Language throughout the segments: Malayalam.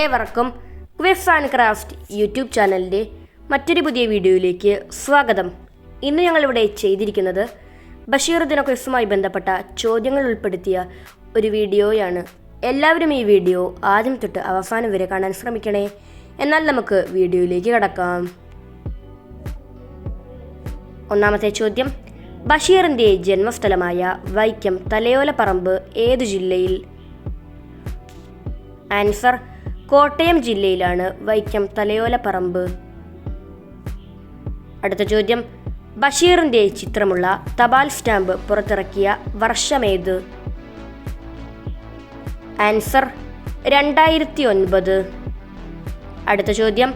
ഏവർക്കും ക്വിസ് ആൻഡ് ക്രാഫ്റ്റ് യൂട്യൂബ് ചാനലിന്റെ മറ്റൊരു പുതിയ വീഡിയോയിലേക്ക് സ്വാഗതം. ഇന്ന് ഞങ്ങളിവിടെ ചെയ്തിരിക്കുന്നത് ബഷീർ ദിന ക്വിസുമായി ബന്ധപ്പെട്ട ചോദ്യങ്ങൾ ഉൾപ്പെടുത്തിയ ഒരു വീഡിയോയാണ്. എല്ലാവരും ഈ വീഡിയോ ആദ്യം തൊട്ട് അവസാനം വരെ കാണാൻ ശ്രമിക്കണേ. എന്നാൽ നമുക്ക് വീഡിയോയിലേക്ക് കടക്കാം. ഒന്നാമത്തെ ചോദ്യം. ബഷീറിന്റെ ജന്മസ്ഥലമായ വൈക്കം തലയോലപ്പറമ്പ് ഏത് ജില്ലയിൽ? ആൻസർ കോട്ടയം ജില്ലയിലാണ് വൈക്കം തലയോലപ്പറമ്പ് അടുത്ത ചോദ്യം. ബഷീറിന്റെ ചിത്രമുള്ള തപാൽ സ്റ്റാമ്പ് പുറത്തിറക്കിയ വർഷമേത്? ആൻസർ രണ്ടായിരത്തി ഒൻപത് അടുത്ത ചോദ്യം.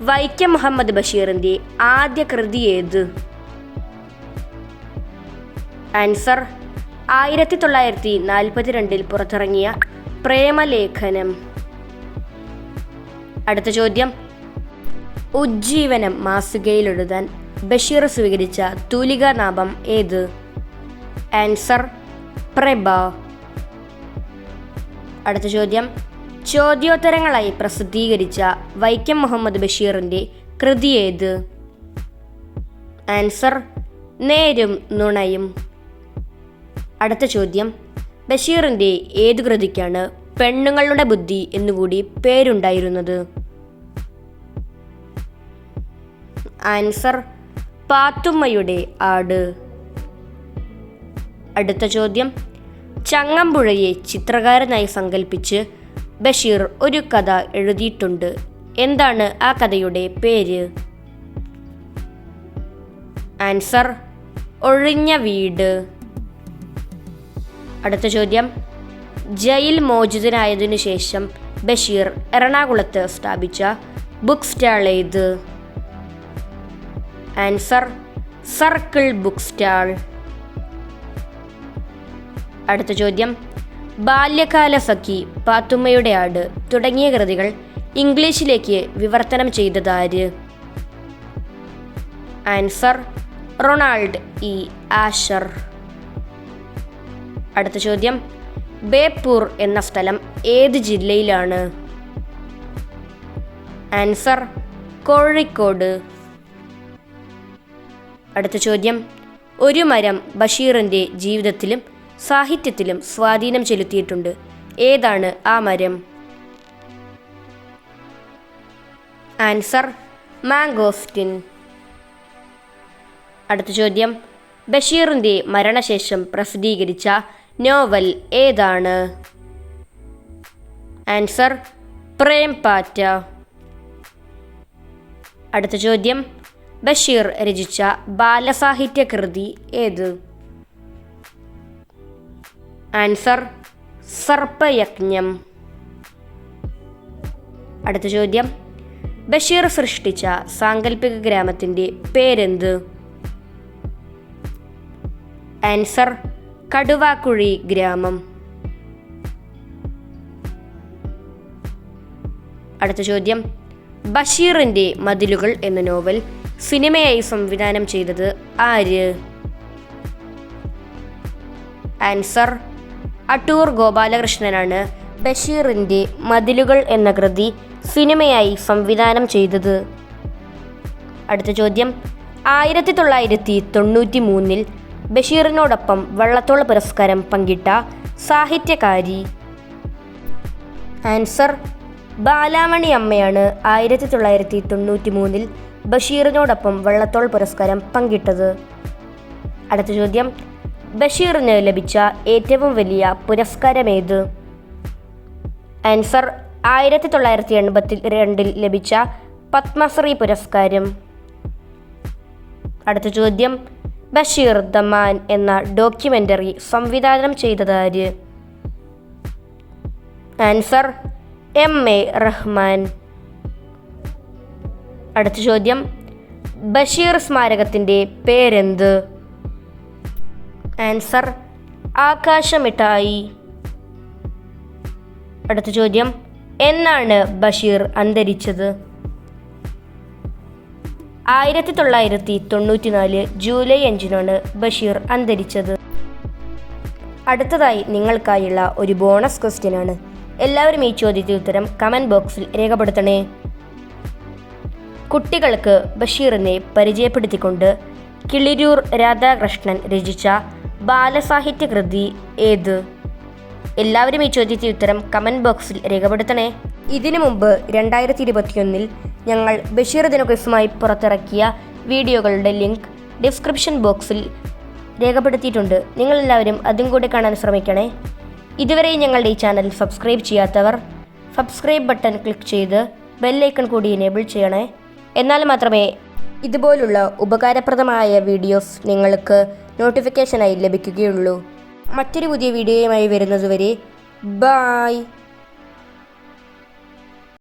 വൈക്കം മുഹമ്മദ് ബഷീറിന്റെ ആദ്യ കൃതി ഏത്? ആൻസർ ആയിരത്തി തൊള്ളായിരത്തി നാൽപ്പത്തിരണ്ടിൽ പുറത്തിറങ്ങിയ പ്രേമലേഖനം. അടുത്ത ചോദ്യം. ഉജ്ജീവനം മാസികയിലെഴുതാൻ ബഷീർ സ്വീകരിച്ച തൂലികാനാമം ഏത്? ആൻസർ പ്രഭ. അടുത്ത ചോദ്യം. ചോദ്യോത്തരങ്ങളായി പ്രസിദ്ധീകരിച്ച വൈക്കം മുഹമ്മദ് ബഷീറിന്റെ കൃതി ഏത്? ആൻസർ നേരും നുണയും. അടുത്ത ചോദ്യം. ബഷീറിന്റെ ഏത് കൃതിക്കാണ് പെണ്ണുങ്ങളുടെ ബുദ്ധി എന്നുകൂടി പേരുണ്ടായിരുന്നത്. ആൻസർ പാത്തുമ്മയുടെ ആട്. അടുത്ത ചോദ്യം. ചങ്ങമ്പുഴയെ ചിത്രകാരനായി സങ്കല്പിച്ച് ബഷീർ ഒരു കഥ എഴുതിയിട്ടുണ്ട്. എന്താണ് ആ കഥയുടെ പേര്? ആൻസർ ഒഴിഞ്ഞ വീട്. അടുത്ത ചോദ്യം. ജയിൽ മോചിതനായതിനു ശേഷം ബഷീർ എറണാകുളത്ത് സ്ഥാപിച്ച ബുക്ക് സ്റ്റാൾ ഏത് ആൻസർ സർക്കിൾ ബുക്ക് സ്റ്റാൾ അടുത്ത ചോദ്യം. ബാല്യകാല സഖി പാത്തുമ്മയുടെ ആട് തുടങ്ങിയ കൃതികൾ ഇംഗ്ലീഷിലേക്ക് വിവർത്തനം ചെയ്തതാര് ആൻസർ റൊണാൾഡ് ഇ ആഷർ. അടുത്ത ചോദ്യം. ബേപ്പൂർ എന്ന സ്ഥലം ഏത് ജില്ലയിലാണ്? ആൻസർ കോഴിക്കോട്. അടുത്ത ചോദ്യം. ഒരു മരം ബഷീറിന്റെ ജീവിതത്തിലും സാഹിത്യത്തിലും സ്വാധീനം ചെലുത്തിയിട്ടുണ്ട്. ഏതാണ് ആ മരം? Answer mangosteen. അടുത്ത ചോദ്യം. ബഷീറിന്റെ മരണശേഷം പ്രസിദ്ധീകരിച്ച നോവൽ ഏതാണ്? ആൻസർ പ്രേം പാറ്റ. അടുത്ത ചോദ്യം ബഷീർ രചിച്ച ബാലസാഹിത്യ കൃതി ഏത്? ആൻസർ സർപ്പയജ്ഞം. അടുത്ത ചോദ്യം ബഷീർ സൃഷ്ടിച്ച സാങ്കല്പിക ഗ്രാമത്തിന്റെ പേരെന്ത്? ആൻസർ കടുവാക്കുഴി ഗ്രാമം. അടുത്ത ചോദ്യം. ബഷീറിന്റെ മതിലുകൾ എന്ന നോവൽ സിനിമയായി സംവിധാനം ചെയ്തത് ആര്? ആൻസർ അട്ടൂർ ഗോപാലകൃഷ്ണനാണ് ബഷീറിന്റെ മതിലുകൾ എന്ന കൃതി സിനിമയായി സംവിധാനം ചെയ്തത്. അടുത്ത ചോദ്യം. ആയിരത്തി തൊള്ളായിരത്തി തൊണ്ണൂറ്റി മൂന്നിൽ ബഷീറിനോടൊപ്പം വള്ളത്തോൾ പുരസ്കാരം പങ്കിട്ട സാഹിത്യകാരി ആൻസർ ബാലാമണി അമ്മയാണ് ആയിരത്തി തൊള്ളായിരത്തി തൊണ്ണൂറ്റി മൂന്നിൽ ബഷീറിനോടൊപ്പം വള്ളത്തോൾ പുരസ്കാരം പങ്കിട്ടത്. അടുത്ത ചോദ്യം ബഷീറിന് ലഭിച്ച ഏറ്റവും വലിയ പുരസ്കാരം പുരസ്കാരമേത്? ആൻസർ ആയിരത്തി തൊള്ളായിരത്തി എൺപത്തി രണ്ടിൽ ലഭിച്ച പത്മശ്രീ പുരസ്കാരം. അടുത്ത ചോദ്യം ബഷീർ ദ മാൻ എന്ന ഡോക്യുമെന്ററി സംവിധാനം ചെയ്തതാര് ആൻസർ എം എ റഹ്മാൻ. അടുത്ത ചോദ്യം ബഷീർ സ്മാരകത്തിന്റെ പേരെന്ത്? ആൻസർ ആകാശമിഠായി. അടുത്ത ചോദ്യം എന്നാണ് ബഷീർ അന്തരിച്ചത്? ആയിരത്തി തൊള്ളായിരത്തി തൊണ്ണൂറ്റിനാല് ജൂലൈ അഞ്ചിനാണ് ബഷീർ അന്തരിച്ചത്. അടുത്തതായി നിങ്ങൾക്കായുള്ള ഒരു ബോണസ് ക്വസ്റ്റ്യൻ ആണ്. എല്ലാവരും ഈ ചോദ്യത്തിന് ഉത്തരം കമന്റ് ബോക്സിൽ രേഖപ്പെടുത്തണേ. കുട്ടികൾക്ക് ബഷീറിനെ പരിചയപ്പെടുത്തിക്കൊണ്ട് കിളിരൂർ രാധാകൃഷ്ണൻ രചിച്ച ബാലസാഹിത്യ കൃതി ഏത്? എല്ലാവരും ഈ ചോദ്യത്തിന് ഉത്തരം കമന്റ് ബോക്സിൽ രേഖപ്പെടുത്തണേ. ഇതിനു മുമ്പ് രണ്ടായിരത്തി ഇരുപത്തിയൊന്നിൽ ഞങ്ങൾ ബഷീർ ദിനക്വിസുമായി പുറത്തിറക്കിയ വീഡിയോകളുടെ ലിങ്ക് ഡിസ്ക്രിപ്ഷൻ ബോക്സിൽ രേഖപ്പെടുത്തിയിട്ടുണ്ട്. നിങ്ങളെല്ലാവരും അതും കൂടി കാണാൻ ശ്രമിക്കണേ. ഇതുവരെ ഞങ്ങളുടെ ഈ ചാനൽ സബ്സ്ക്രൈബ് ചെയ്യാത്തവർ സബ്സ്ക്രൈബ് ബട്ടൺ ക്ലിക്ക് ചെയ്ത് ബെല്ലൈക്കൺ കൂടി എനേബിൾ ചെയ്യണേ. എന്നാൽ മാത്രമേ ഇതുപോലുള്ള ഉപകാരപ്രദമായ വീഡിയോസ് നിങ്ങൾക്ക് നോട്ടിഫിക്കേഷനായി ലഭിക്കുകയുള്ളൂ. മറ്റൊരു പുതിയ വീഡിയോയുമായി വരുന്നതുവരെ ബായ്.